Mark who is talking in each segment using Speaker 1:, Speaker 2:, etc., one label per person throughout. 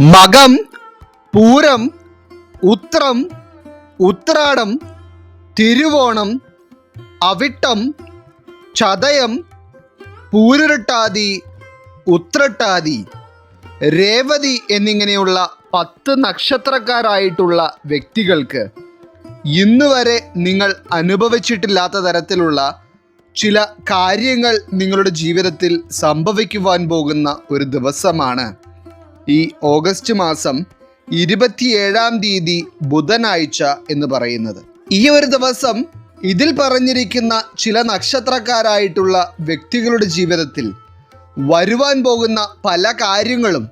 Speaker 1: മകം പൂരം ഉത്രം ഉത്രാടം തിരുവോണം അവിട്ടം ചതയം പൂരുരുട്ടാതി ഉത്രട്ടാതി രേവതി എന്നിങ്ങനെയുള്ള പത്ത് നക്ഷത്രക്കാരായിട്ടുള്ള വ്യക്തികൾക്ക് ഇന്ന് വരെ നിങ്ങൾ അനുഭവിച്ചിട്ടില്ലാത്ത തരത്തിലുള്ള ചില കാര്യങ്ങൾ നിങ്ങളുടെ ജീവിതത്തിൽ സംഭവിക്കുവാൻ പോകുന്ന ഒരു ദിവസമാണ്. ഈ ഓഗസ്റ്റ് മാസം ഇരുപത്തിയേഴാം തീയതി ബുധനാഴ്ച എന്ന് പറയുന്നത്. ഈ ഒരു ദിവസം ഇതിൽ പറഞ്ഞിരിക്കുന്ന ചില നക്ഷത്രക്കാരായിട്ടുള്ള വ്യക്തികളുടെ ജീവിതത്തിൽ വരുവാൻ പോകുന്ന പല കാര്യങ്ങളും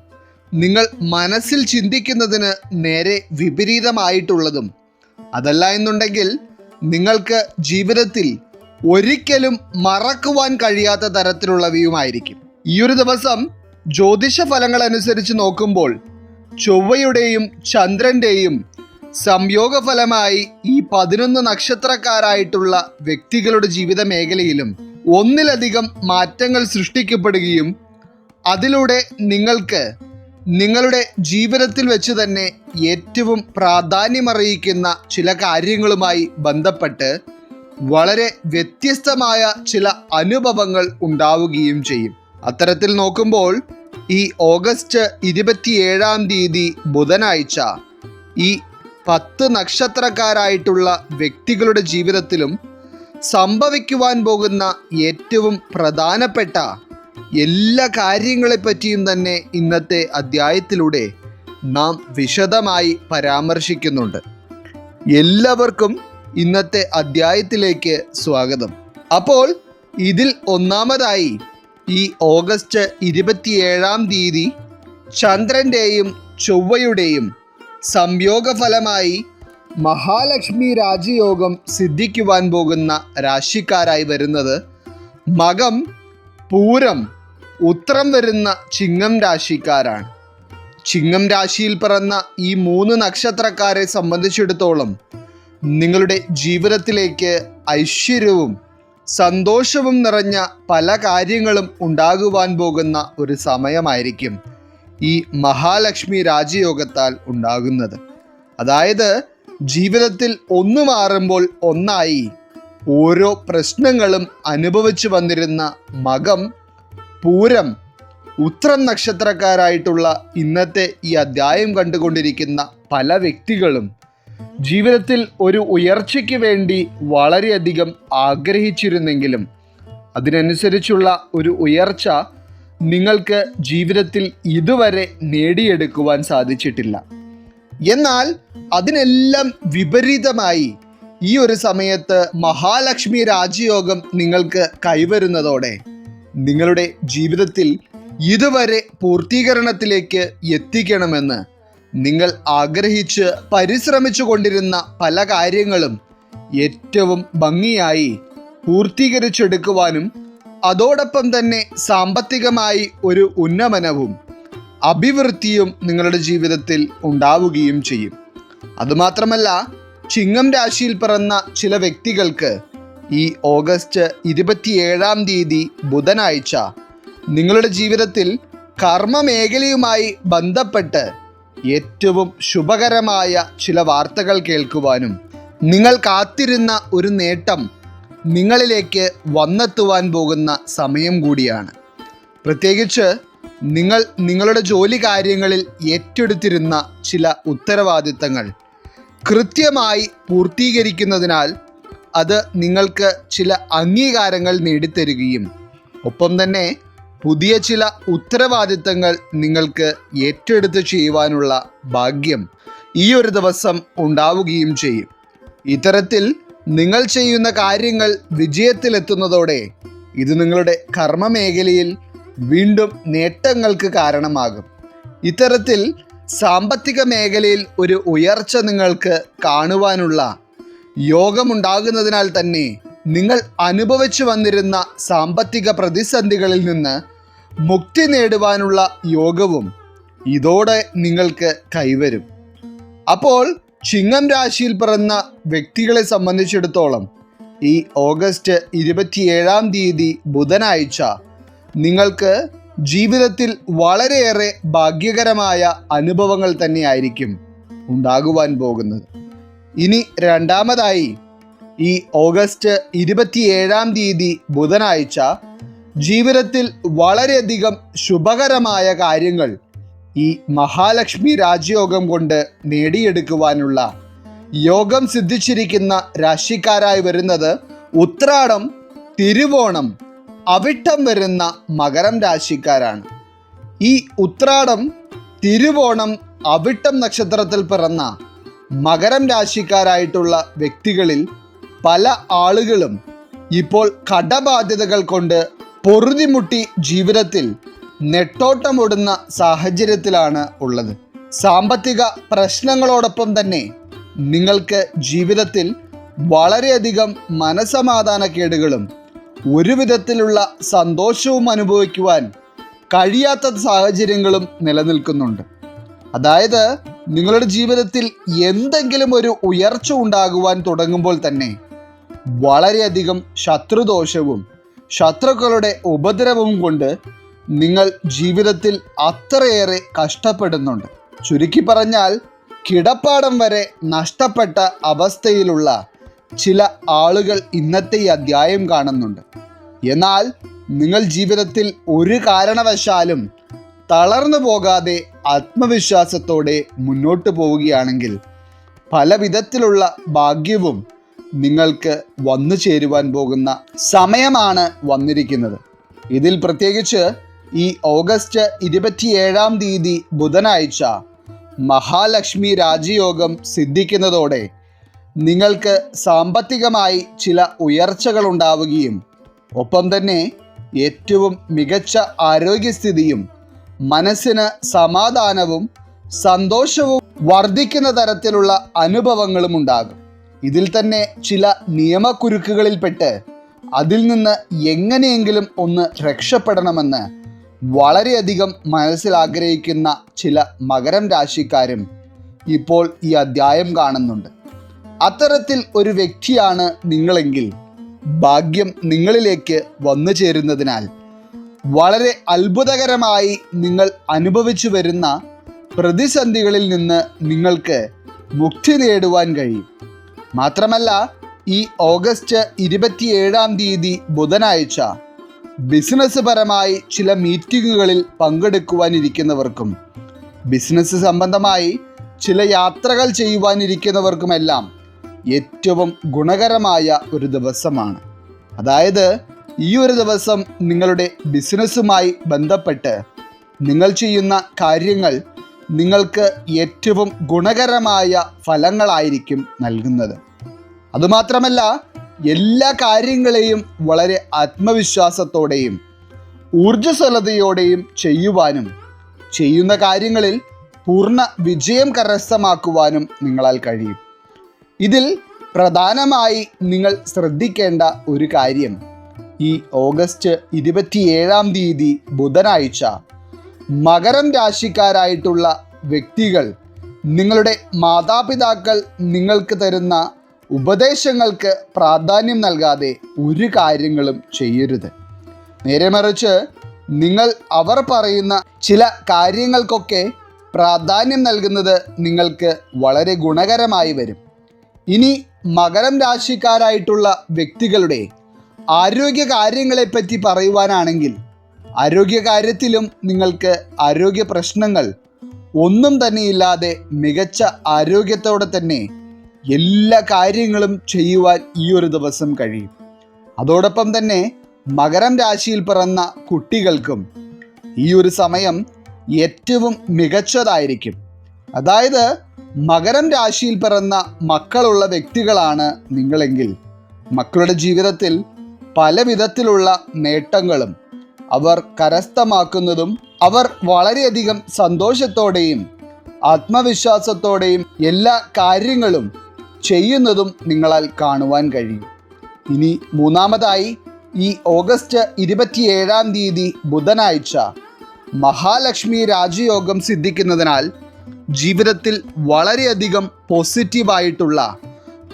Speaker 1: നിങ്ങൾ മനസ്സിൽ ചിന്തിക്കുന്നതിന് നേരെ വിപരീതമായിട്ടുള്ളതും അതല്ല എന്നുണ്ടെങ്കിൽ നിങ്ങൾക്ക് ജീവിതത്തിൽ ഒരിക്കലും മറക്കുവാൻ കഴിയാത്ത തരത്തിലുള്ളവയുമായിരിക്കും. ഈ ഒരു ദിവസം ജ്യോതിഷ ഫലങ്ങൾ അനുസരിച്ച് നോക്കുമ്പോൾ ചൊവ്വയുടെയും ചന്ദ്രന്റെയും സംയോഗ ഫലമായി ഈ പതിനൊന്ന് നക്ഷത്രക്കാരായിട്ടുള്ള വ്യക്തികളുടെ ജീവിത മേഖലയിലും ഒന്നിലധികം മാറ്റങ്ങൾ സൃഷ്ടിക്കപ്പെടുകയും അതിലൂടെ നിങ്ങൾക്ക് നിങ്ങളുടെ ജീവിതത്തിൽ വെച്ച് തന്നെ ഏറ്റവും പ്രാധാന്യമറിയിക്കുന്ന ചില കാര്യങ്ങളുമായി ബന്ധപ്പെട്ട് വളരെ വ്യത്യസ്തമായ ചില അനുഭവങ്ങൾ ഉണ്ടാവുകയും ചെയ്യും. അത്തരത്തിൽ നോക്കുമ്പോൾ ഈ ഓഗസ്റ്റ് ഇരുപത്തിയേഴാം തീയതി ബുധനാഴ്ച ഈ പത്ത് നക്ഷത്രക്കാരായിട്ടുള്ള വ്യക്തികളുടെ ജീവിതത്തിലും സംഭവിക്കുവാൻ പോകുന്ന ഏറ്റവും പ്രധാനപ്പെട്ട എല്ലാ കാര്യങ്ങളെപ്പറ്റിയും തന്നെ ഇന്നത്തെ അധ്യായത്തിലൂടെ നാം വിശദമായി പരാമർശിക്കുന്നുണ്ട്. എല്ലാവർക്കും ഇന്നത്തെ അധ്യായത്തിലേക്ക് സ്വാഗതം. അപ്പോൾ ഇതിൽ ഒന്നാമതായി ഈ ഓഗസ്റ്റ് ഇരുപത്തിയേഴാം തീയതി ചന്ദ്രന്റെയും ചൊവ്വയുടെയും സംയോഗഫലമായി മഹാലക്ഷ്മി രാജയോഗം സിദ്ധിക്കുവാൻ പോകുന്ന രാശിക്കാരായി വരുന്നത് മകം പൂരം ഉത്രം വരുന്ന ചിങ്ങം രാശിക്കാരാണ്. ചിങ്ങം രാശിയിൽ പിറന്ന ഈ മൂന്ന് നക്ഷത്രക്കാരെ സംബന്ധിച്ചിടത്തോളം നിങ്ങളുടെ ജീവിതത്തിലേക്ക് ഐശ്വര്യവും സന്തോഷവും നിറഞ്ഞ പല കാര്യങ്ങളും ഉണ്ടാകുവാൻ പോകുന്ന ഒരു സമയമായിരിക്കും ഈ മഹാലക്ഷ്മി രാജയോഗത്താൽ ഉണ്ടാകുന്നത്. അതായത് ജീവിതത്തിൽ ഒന്ന് മാറുമ്പോൾ ഒന്നായി ഓരോ പ്രശ്നങ്ങളും അനുഭവിച്ചു വന്നിരുന്ന മകം പൂരം ഉത്രം നക്ഷത്രക്കാരായിട്ടുള്ള ഇന്നത്തെ ഈ അധ്യായം കണ്ടുകൊണ്ടിരിക്കുന്ന പല വ്യക്തികളും ജീവിതത്തിൽ ഒരു ഉയർച്ചയ്ക്ക് വേണ്ടി വളരെയധികം ആഗ്രഹിച്ചിരുന്നെങ്കിലും അതിനനുസരിച്ചുള്ള ഒരു ഉയർച്ച നിങ്ങൾക്ക് ജീവിതത്തിൽ ഇതുവരെ നേടിയെടുക്കുവാൻ സാധിച്ചിട്ടില്ല. എന്നാൽ അതിനെല്ലാം വിപരീതമായി ഈ ഒരു സമയത്ത് മഹാലക്ഷ്മി രാജയോഗം നിങ്ങൾക്ക് കൈവരുന്നതോടെ നിങ്ങളുടെ ജീവിതത്തിൽ ഇതുവരെ പൂർത്തീകരണത്തിലേക്ക് എത്തിക്കണമെന്ന് നിങ്ങൾ ആഗ്രഹിച്ച് പരിശ്രമിച്ചു കൊണ്ടിരുന്ന പല കാര്യങ്ങളും ഏറ്റവും ഭംഗിയായി പൂർത്തീകരിച്ചെടുക്കുവാനും അതോടൊപ്പം തന്നെ സാമ്പത്തികമായി ഒരു ഉന്നമനവും അഭിവൃദ്ധിയും നിങ്ങളുടെ ജീവിതത്തിൽ ഉണ്ടാവുകയും ചെയ്യും. അതുമാത്രമല്ല ചിങ്ങം രാശിയിൽ പിറന്ന ചില വ്യക്തികൾക്ക് ഈ ഓഗസ്റ്റ് ഇരുപത്തിയേഴാം തീയതി ബുധനാഴ്ച നിങ്ങളുടെ ജീവിതത്തിൽ കർമ്മ മേഖലയുമായി ബന്ധപ്പെട്ട് ഏറ്റവും ശുഭകരമായ ചില വാർത്തകൾ കേൾക്കുവാനും നിങ്ങൾ കാത്തിരുന്ന ഒരു നേട്ടം നിങ്ങളിലേക്ക് വന്നെത്തുവാൻ പോകുന്ന സമയം കൂടിയാണ്. പ്രത്യേകിച്ച് നിങ്ങൾ നിങ്ങളുടെ ജോലി കാര്യങ്ങളിൽ ഏറ്റെടുത്തിരുന്ന ചില ഉത്തരവാദിത്തങ്ങൾ കൃത്യമായി പൂർത്തീകരിക്കുന്നതിനാൽ അത് നിങ്ങൾക്ക് ചില അംഗീകാരങ്ങൾ നേടിത്തരികയും ഒപ്പം തന്നെ പുതിയ ചില ഉത്തരവാദിത്തങ്ങൾ നിങ്ങൾക്ക് ഏറ്റെടുത്ത് ചെയ്യുവാനുള്ള ഭാഗ്യം ഈ ഒരു ദിവസം ഉണ്ടാവുകയും ചെയ്യും. ഇത്തരത്തിൽ നിങ്ങൾ ചെയ്യുന്ന കാര്യങ്ങൾ വിജയത്തിലെത്തുന്നതോടെ ഇത് നിങ്ങളുടെ കർമ്മ മേഖലയിൽ വീണ്ടും നേട്ടങ്ങൾക്ക് കാരണമാകും. ഇത്തരത്തിൽ സാമ്പത്തിക മേഖലയിൽ ഒരു ഉയർച്ച നിങ്ങൾക്ക് കാണുവാനുള്ള യോഗമുണ്ടാകുന്നതിനാൽ തന്നെ നിങ്ങൾ അനുഭവിച്ചു വന്നിരുന്ന സാമ്പത്തിക പ്രതിസന്ധികളിൽ നിന്ന് മുക്തി നേടുവാനുള്ള യോഗവും ഇതോടെ നിങ്ങൾക്ക് കൈവരും. അപ്പോൾ ചിങ്ങം രാശിയിൽ പിറന്ന വ്യക്തികളെ സംബന്ധിച്ചിടത്തോളം ഈ ഓഗസ്റ്റ് ഇരുപത്തിയേഴാം തീയതി ബുധനാഴ്ച നിങ്ങൾക്ക് ജീവിതത്തിൽ വളരെയേറെ ഭാഗ്യകരമായ അനുഭവങ്ങൾ തന്നെയായിരിക്കും ഉണ്ടാകുവാൻ പോകുന്നത്. ഇനി രണ്ടാമതായി ഈ ഓഗസ്റ്റ് ഇരുപത്തിയേഴാം തീയതി ബുധനാഴ്ച ജീവിതത്തിൽ വളരെയധികം ശുഭകരമായ കാര്യങ്ങൾ ഈ മഹാലക്ഷ്മി രാജയോഗം കൊണ്ട് നേടിയെടുക്കുവാനുള്ള യോഗം സിദ്ധിച്ചിരിക്കുന്ന രാശിക്കാരായി വരുന്നത് ഉത്രാടം തിരുവോണം അവിട്ടം വരുന്ന മകരം രാശിക്കാരാണ്. ഈ ഉത്രാടം തിരുവോണം അവിട്ടം നക്ഷത്രത്തിൽ പിറന്ന മകരം രാശിക്കാരായിട്ടുള്ള വ്യക്തികളിൽ പല ആളുകളും ഇപ്പോൾ കടബാധ്യതകൾ കൊണ്ട് പൊറുതിമുട്ടി ജീവിതത്തിൽ നെട്ടോട്ടമോടുന്ന സാഹചര്യത്തിലാണ് ഉള്ളത്. സാമ്പത്തിക പ്രശ്നങ്ങളോടൊപ്പം തന്നെ നിങ്ങൾക്ക് ജീവിതത്തിൽ വളരെയധികം മനസമാധാനക്കേടുകളും ഒരു വിധത്തിലുള്ള സന്തോഷവും അനുഭവിക്കുവാൻ കഴിയാത്ത സാഹചര്യങ്ങളും നിലനിൽക്കുന്നുണ്ട്. അതായത് നിങ്ങളുടെ ജീവിതത്തിൽ എന്തെങ്കിലും ഒരു ഉയർച്ച ഉണ്ടാകുവാൻ തുടങ്ങുമ്പോൾ തന്നെ വളരെയധികം ശത്രുദോഷവും ശത്രുക്കളുടെ ഉപദ്രവവും കൊണ്ട് നിങ്ങൾ ജീവിതത്തിൽ അത്രയേറെ കഷ്ടപ്പെടുന്നുണ്ട്. ചുരുക്കി പറഞ്ഞാൽ കിടപ്പാടം വരെ നഷ്ടപ്പെട്ട അവസ്ഥയിലുള്ള ചില ആളുകൾ ഇന്നത്തെ ഈ അധ്യായം കാണുന്നുണ്ട്. എന്നാൽ നിങ്ങൾ ജീവിതത്തിൽ ഒരു കാരണവശാലും തളർന്നു പോകാതെ ആത്മവിശ്വാസത്തോടെ മുന്നോട്ട് പോവുകയാണെങ്കിൽ പല വിധത്തിലുള്ള ഭാഗ്യവും നിങ്ങൾക്ക് വന്നു ചേരുവാൻ പോകുന്ന സമയമാണ് വന്നിരിക്കുന്നത്. ഇതിൽ പ്രത്യേകിച്ച് ഈ ഓഗസ്റ്റ് ഇരുപത്തിയേഴാം തീയതി ബുധനാഴ്ച മഹാലക്ഷ്മി രാജയോഗം സിദ്ധിക്കുന്നതോടെ നിങ്ങൾക്ക് സാമ്പത്തികമായി ചില ഉയർച്ചകൾ ഉണ്ടാവുകയും ഒപ്പം തന്നെ ഏറ്റവും മികച്ച ആരോഗ്യസ്ഥിതിയും മനസ്സിന് സമാധാനവും സന്തോഷവും വർദ്ധിക്കുന്ന തരത്തിലുള്ള അനുഭവങ്ങളും ഉണ്ടാകും. ഇതിൽ തന്നെ ചില നിയമക്കുരുക്കുകളിൽപ്പെട്ട് അതിൽ നിന്ന് എങ്ങനെയെങ്കിലും ഒന്ന് രക്ഷപ്പെടണമെന്ന് വളരെയധികം മനസ്സിൽ ആഗ്രഹിക്കുന്ന ചില മകരം രാശിക്കാരും ഇപ്പോൾ ഈ അധ്യായം കാണുന്നുണ്ട്. അത്തരത്തിൽ ഒരു വ്യക്തിയാണ് നിങ്ങളെങ്കിൽ ഭാഗ്യം നിങ്ങളിലേക്ക് വന്നു ചേരുന്നതിനാൽ വളരെ അത്ഭുതകരമായി നിങ്ങൾ അനുഭവിച്ചു വരുന്ന പ്രതിസന്ധികളിൽ നിന്ന് നിങ്ങൾക്ക് മുക്തി നേടുവാൻ കഴിയും. മാത്രമല്ല ഈ ഓഗസ്റ്റ് ഇരുപത്തിയേഴാം തീയതി ബുധനാഴ്ച ബിസിനസ് പരമായി ചില മീറ്റിങ്ങുകളിൽ പങ്കെടുക്കുവാനിരിക്കുന്നവർക്കും ബിസിനസ് സംബന്ധമായി ചില യാത്രകൾ ചെയ്യുവാനിരിക്കുന്നവർക്കുമെല്ലാം ഏറ്റവും ഗുണകരമായ ഒരു ദിവസമാണ്. അതായത് ഈ ഒരു ദിവസം നിങ്ങളുടെ ബിസിനസ്സുമായി ബന്ധപ്പെട്ട് നിങ്ങൾ ചെയ്യുന്ന കാര്യങ്ങൾ നിങ്ങൾക്ക് ഏറ്റവും ഗുണകരമായ ഫലങ്ങളായിരിക്കും നൽകുന്നത്. അതുമാത്രമല്ല എല്ലാ കാര്യങ്ങളെയും വളരെ ആത്മവിശ്വാസത്തോടെയും ഊർജസ്വലതയോടെയും ചെയ്യുവാനും ചെയ്യുന്ന കാര്യങ്ങളിൽ പൂർണ വിജയം കരസ്ഥമാക്കുവാനും നിങ്ങളാൽ കഴിയും. ഇതിൽ പ്രധാനമായി നിങ്ങൾ ശ്രദ്ധിക്കേണ്ട ഒരു കാര്യം. ഈ ഓഗസ്റ്റ് ഇരുപത്തിയേഴാം തീയതി ബുധനാഴ്ച മകരം രാശിക്കാരായിട്ടുള്ള വ്യക്തികൾ നിങ്ങളുടെ മാതാപിതാക്കൾ നിങ്ങൾക്ക് തരുന്ന ഉപദേശങ്ങൾക്ക് പ്രാധാന്യം നൽകാതെ ഒരു കാര്യങ്ങളും ചെയ്യരുത്. നേരെ മറിച്ച് നിങ്ങൾ അവർ പറയുന്ന ചില കാര്യങ്ങൾക്കൊക്കെ പ്രാധാന്യം നൽകുന്നത് നിങ്ങൾക്ക് വളരെ ഗുണകരമായി വരും. ഇനി മകരം രാശിക്കാരായിട്ടുള്ള വ്യക്തികളുടെ ആരോഗ്യ കാര്യങ്ങളെപ്പറ്റി പറയുവാനാണെങ്കിൽ ആരോഗ്യകാര്യത്തിലും നിങ്ങൾക്ക് ആരോഗ്യ പ്രശ്നങ്ങൾ ഒന്നും തന്നെ ഇല്ലാതെ മികച്ച ആരോഗ്യത്തോടെ തന്നെ എല്ലാ കാര്യങ്ങളും ചെയ്യുവാൻ ഈ ഒരു ദിവസം കഴിയും. അതോടൊപ്പം തന്നെ മകരം രാശിയിൽ പിറന്ന കുട്ടികൾക്കും ഈ ഒരു സമയം ഏറ്റവും മികച്ചതായിരിക്കും. അതായത് മകരം രാശിയിൽ പിറന്ന മക്കളുള്ള വ്യക്തികളാണ് നിങ്ങളെങ്കിൽ. മക്കളുടെ ജീവിതത്തിൽ പല വിധത്തിലുള്ള നേട്ടങ്ങളും അവർ കരസ്ഥമാക്കുന്നതും അവർ വളരെയധികം സന്തോഷത്തോടെയും ആത്മവിശ്വാസത്തോടെയും എല്ലാ കാര്യങ്ങളും ചെയ്യുന്നതും നിങ്ങളാൽ കാണുവാൻ കഴിയും. ഇനി മൂന്നാമതായി ഈ ഓഗസ്റ്റ് ഇരുപത്തിയേഴാം തീയതി ബുധനാഴ്ച മഹാലക്ഷ്മി രാജയോഗം സിദ്ധിക്കുന്നതിനാൽ ജീവിതത്തിൽ വളരെയധികം പോസിറ്റീവായിട്ടുള്ള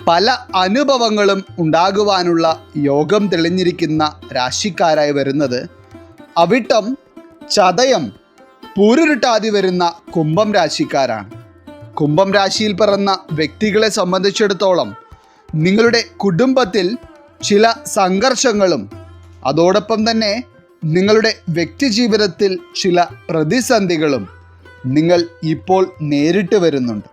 Speaker 1: പല അനുഭവങ്ങളും ഉണ്ടാകുവാനുള്ള യോഗം തെളിഞ്ഞിരിക്കുന്ന രാശിക്കാരായി വരുന്നത് അവിട്ടം ചതയം പൂരുരുട്ടാതി വരുന്ന കുംഭം രാശിക്കാരാണ്. കുംഭം രാശിയിൽ പിറന്ന വ്യക്തികളെ സംബന്ധിച്ചിടത്തോളം നിങ്ങളുടെ കുടുംബത്തിൽ ചില സംഘർഷങ്ങളും അതോടൊപ്പം തന്നെ നിങ്ങളുടെ വ്യക്തിജീവിതത്തിൽ ചില പ്രതിസന്ധികളും നിങ്ങൾ ഇപ്പോൾ നേരിട്ട് വരുന്നുണ്ട്.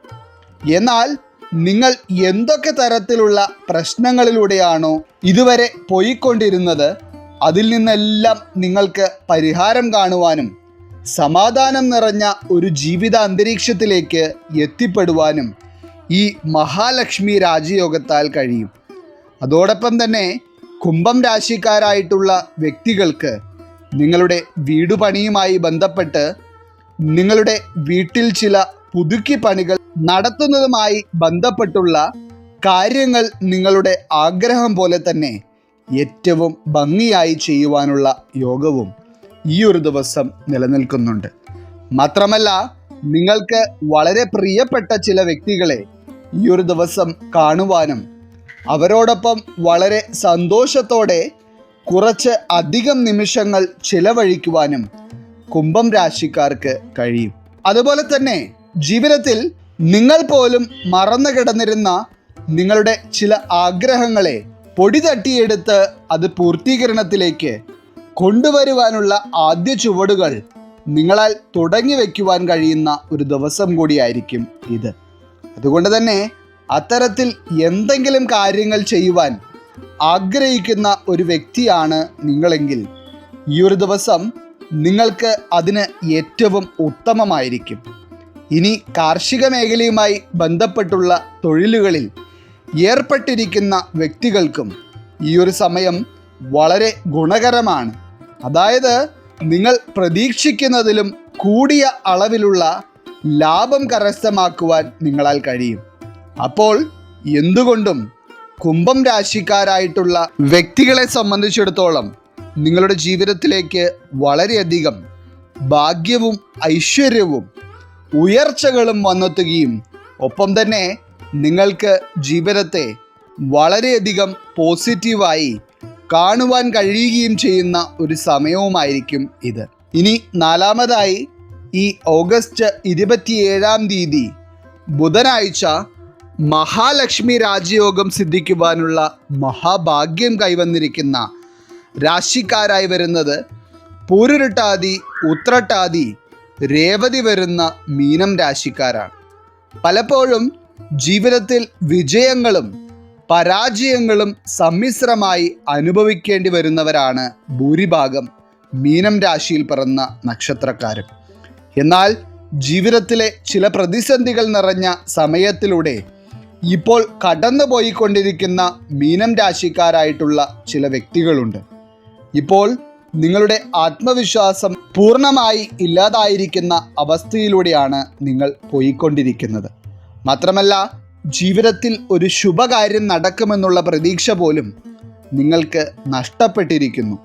Speaker 1: എന്നാൽ നിങ്ങൾ എന്തൊക്കെ തരത്തിലുള്ള പ്രശ്നങ്ങളിലൂടെയാണോ ഇതുവരെ പോയിക്കൊണ്ടിരുന്നത്? അതിൽ നിന്നെല്ലാം നിങ്ങൾക്ക് പരിഹാരം കാണുവാനും സമാധാനം നിറഞ്ഞ ഒരു ജീവിത അന്തരീക്ഷത്തിലേക്ക് എത്തിപ്പെടുവാനും ഈ മഹാലക്ഷ്മി രാജയോഗത്താൽ കഴിയും. അതോടൊപ്പം തന്നെ കുംഭം രാശിക്കാരായിട്ടുള്ള വ്യക്തികൾക്ക് നിങ്ങളുടെ വീട് പണിയുമായി ബന്ധപ്പെട്ട് നിങ്ങളുടെ വീട്ടിൽ ചില പുതുക്കി പണികൾ നടത്തുന്നതുമായി ബന്ധപ്പെട്ടുള്ള കാര്യങ്ങൾ നിങ്ങളുടെ ആഗ്രഹം പോലെ തന്നെ ഏറ്റവും ഭംഗിയായി ചെയ്യുവാനുള്ള യോഗവും ഈ ഒരു ദിവസം നിലനിൽക്കുന്നുണ്ട്. മാത്രമല്ല നിങ്ങൾക്ക് വളരെ പ്രിയപ്പെട്ട ചില വ്യക്തികളെ ഈ ഒരു ദിവസം കാണുവാനും അവരോടൊപ്പം വളരെ സന്തോഷത്തോടെ കുറച്ച് അധികം നിമിഷങ്ങൾ ചിലവഴിക്കുവാനും കുംഭം രാശിക്കാർക്ക് കഴിയും. അതുപോലെ തന്നെ ജീവിതത്തിൽ നിങ്ങൾ പോലും മറന്നു കിടന്നിരുന്ന നിങ്ങളുടെ ചില ആഗ്രഹങ്ങളെ പൊടി തട്ടിയെടുത്ത് അത് പൂർത്തീകരണത്തിലേക്ക് കൊണ്ടുവരുവാനുള്ള ആദ്യ ചുവടുകൾ നിങ്ങളാൽ തുടങ്ങി വയ്ക്കുവാൻ കഴിയുന്ന ഒരു ദിവസം കൂടിയായിരിക്കും ഇത്. അതുകൊണ്ട് തന്നെ അത്തരത്തിൽ എന്തെങ്കിലും കാര്യങ്ങൾ ചെയ്യുവാൻ ആഗ്രഹിക്കുന്ന ഒരു വ്യക്തിയാണ് നിങ്ങളെങ്കിൽ ഈ ഒരു ദിവസം നിങ്ങൾക്ക് അതിന് ഏറ്റവും ഉത്തമമായിരിക്കും. ഇനി കാർഷിക മേഖലയുമായി ബന്ധപ്പെട്ടുള്ള തൊഴിലുകളിൽ ഏർപ്പെട്ടിരിക്കുന്ന വ്യക്തികൾക്കും ഈ ഒരു സമയം വളരെ ഗുണകരമാണ്. അതായത് നിങ്ങൾ പ്രതീക്ഷിക്കുന്നതിലും കൂടിയ അളവിലുള്ള ലാഭം കരസ്ഥമാക്കുവാൻ നിങ്ങളാൽ കഴിയും. അപ്പോൾ എന്തുകൊണ്ടും കുംഭം രാശിക്കാരായിട്ടുള്ള വ്യക്തികളെ സംബന്ധിച്ചിടത്തോളം നിങ്ങളുടെ ജീവിതത്തിലേക്ക് വളരെയധികം ഭാഗ്യവും ഐശ്വര്യവും ഉയർച്ചകളും വന്നെത്തുകയും ഒപ്പം തന്നെ നിങ്ങൾക്ക് ജീവിതത്തെ വളരെയധികം പോസിറ്റീവായി കാണുവാൻ കഴിയുകയും ചെയ്യുന്ന ഒരു സമയവുമായിരിക്കും ഇത്. ഇനി നാലാമതായി ഈ ഓഗസ്റ്റ് ഇരുപത്തിയേഴാം തീയതി ബുധനാഴ്ച മഹാലക്ഷ്മി രാജയോഗം സിദ്ധിക്കുവാനുള്ള മഹാഭാഗ്യം കൈവന്നിരിക്കുന്ന രാശിക്കാരായി വരുന്നത് പൂരുരുട്ടാതി ഉത്രട്ടാതി രേവതി വരുന്ന മീനം രാശിക്കാരാണ്. പലപ്പോഴും ജീവിതത്തിൽ വിജയങ്ങളും പരാജയങ്ങളും സമ്മിശ്രമായി അനുഭവിക്കേണ്ടി വരുന്നവരാണ് ഭൂരിഭാഗം മീനം രാശിയിൽ പിറന്ന നക്ഷത്രക്കാരും. എന്നാൽ ജീവിതത്തിലെ ചില പ്രതിസന്ധികൾ നിറഞ്ഞ സമയത്തിലൂടെ ഇപ്പോൾ കടന്നുപോയിക്കൊണ്ടിരിക്കുന്ന മീനം രാശിക്കാരായിട്ടുള്ള ചില വ്യക്തികളുണ്ട്. ഇപ്പോൾ നിങ്ങളുടെ ആത്മവിശ്വാസം പൂർണമായി ഇല്ലാതായിരിക്കുന്ന അവസ്ഥയിലൂടെയാണ് നിങ്ങൾ പോയിക്കൊണ്ടിരിക്കുന്നത്. മാത്രമല്ല ജീവിതത്തിൽ ഒരു ശുഭകാര്യം നടക്കുമെന്നുള്ള പ്രതീക്ഷ പോലും നിങ്ങൾക്ക് നഷ്ടപ്പെട്ടിരിക്കുന്നു.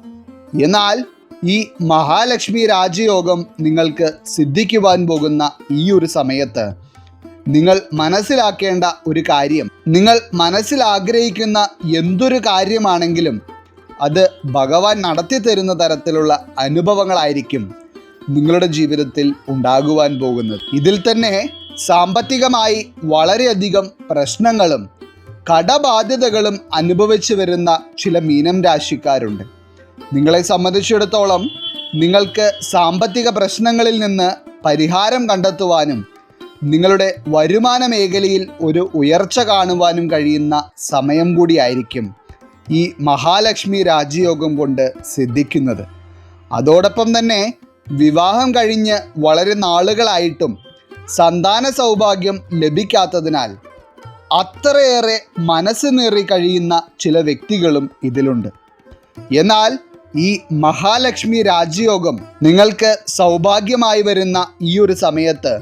Speaker 1: എന്നാൽ ഈ മഹാലക്ഷ്മി രാജയോഗം നിങ്ങൾക്ക് സിദ്ധിക്കുവാൻ പോകുന്ന ഈ ഒരു സമയത്ത് നിങ്ങൾ മനസ്സിലാക്കേണ്ട ഒരു കാര്യം. നിങ്ങൾ മനസ്സിൽ ആഗ്രഹിക്കുന്ന എന്തൊരു കാര്യമാണെങ്കിലും അത് ഭഗവാൻ നടത്തി തരുന്ന തരത്തിലുള്ള അനുഭവങ്ങളായിരിക്കും നിങ്ങളുടെ ജീവിതത്തിൽ ഉണ്ടാകുവാൻ പോകുന്നത്. ഇതിൽ തന്നെ സാമ്പത്തികമായി വളരെയധികം പ്രശ്നങ്ങളും കടബാധ്യതകളും അനുഭവിച്ചു വരുന്ന ചില മീനം രാശിക്കാരുണ്ട്. നിങ്ങളെ സംബന്ധിച്ചിടത്തോളം നിങ്ങൾക്ക് സാമ്പത്തിക പ്രശ്നങ്ങളിൽ നിന്ന് പരിഹാരം കണ്ടെത്തുവാനും നിങ്ങളുടെ വരുമാന മേഖലയിൽ ഒരു ഉയർച്ച കാണുവാനും കഴിയുന്ന സമയം കൂടിയായിരിക്കും ഈ മഹാലക്ഷ്മി രാജയോഗം കൊണ്ട് സിദ്ധിക്കുന്നത്. അതോടൊപ്പം തന്നെ വിവാഹം കഴിഞ്ഞ് വളരെ നാളുകളായിട്ടും സന്താന സൗഭാഗ്യം ലഭിക്കാത്തതിനാൽ അത്രയേറെ മനസ്സ് നേറി കഴിയുന്ന ചില വ്യക്തികളും ഇതിലുണ്ട്. എന്നാൽ ഈ മഹാലക്ഷ്മി രാജയോഗം നിങ്ങൾക്ക് സൗഭാഗ്യമായി വരുന്ന ഈ ഒരു സമയത്ത്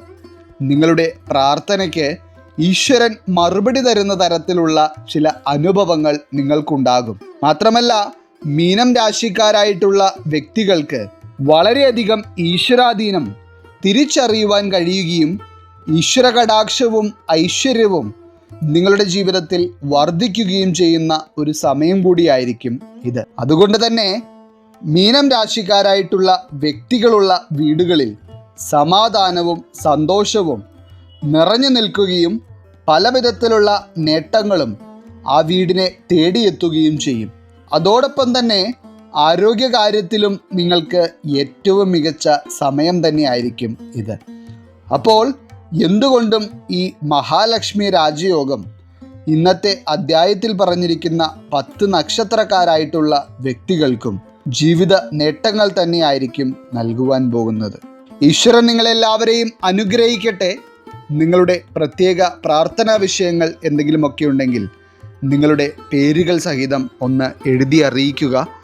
Speaker 1: നിങ്ങളുടെ പ്രാർത്ഥനയ്ക്ക് ഈശ്വരൻ മറുപടി തരുന്ന തരത്തിലുള്ള ചില അനുഭവങ്ങൾ നിങ്ങൾക്കുണ്ടാകും. മാത്രമല്ല മീനം രാശിക്കാരായിട്ടുള്ള വ്യക്തികൾക്ക് വളരെയധികം ഈശ്വരാധീനം തിരിച്ചറിയുവാൻ കഴിയുകയും ഈശ്വര കടാക്ഷവും ഐശ്വര്യവും നിങ്ങളുടെ ജീവിതത്തിൽ വർദ്ധിക്കുകയും ചെയ്യുന്ന ഒരു സമയം കൂടിയായിരിക്കും ഇത്. അതുകൊണ്ട് തന്നെ മീനം രാശിക്കാരായിട്ടുള്ള വ്യക്തികളുള്ള വീടുകളിൽ സമാധാനവും സന്തോഷവും നിറഞ്ഞു നിൽക്കുകയും പലവിധത്തിലുള്ള നേട്ടങ്ങളും ആ വീടിനെ തേടിയെത്തുകയും ചെയ്യും. അതോടൊപ്പം തന്നെ ആരോഗ്യകാര്യത്തിലും നിങ്ങൾക്ക് ഏറ്റവും മികച്ച സമയം തന്നെയായിരിക്കും ഇത്. അപ്പോൾ എന്തുകൊണ്ടും ഈ മഹാലക്ഷ്മി രാജയോഗം ഇന്നത്തെ അദ്ധ്യായത്തിൽ പറഞ്ഞിരിക്കുന്ന പത്ത് നക്ഷത്രക്കാരായിട്ടുള്ള വ്യക്തികൾക്കും ജീവിത നേട്ടങ്ങൾ തന്നെയായിരിക്കും നൽകുവാൻ പോകുന്നത്. ഈശ്വരൻ നിങ്ങളെല്ലാവരെയും അനുഗ്രഹിക്കട്ടെ. നിങ്ങളുടെ പ്രത്യേക പ്രാർത്ഥനാ വിഷയങ്ങൾ എന്തെങ്കിലുമൊക്കെ ഉണ്ടെങ്കിൽ നിങ്ങളുടെ പേരുകൾ സഹിതം ഒന്ന് എഴുതി അറിയിക്കുക.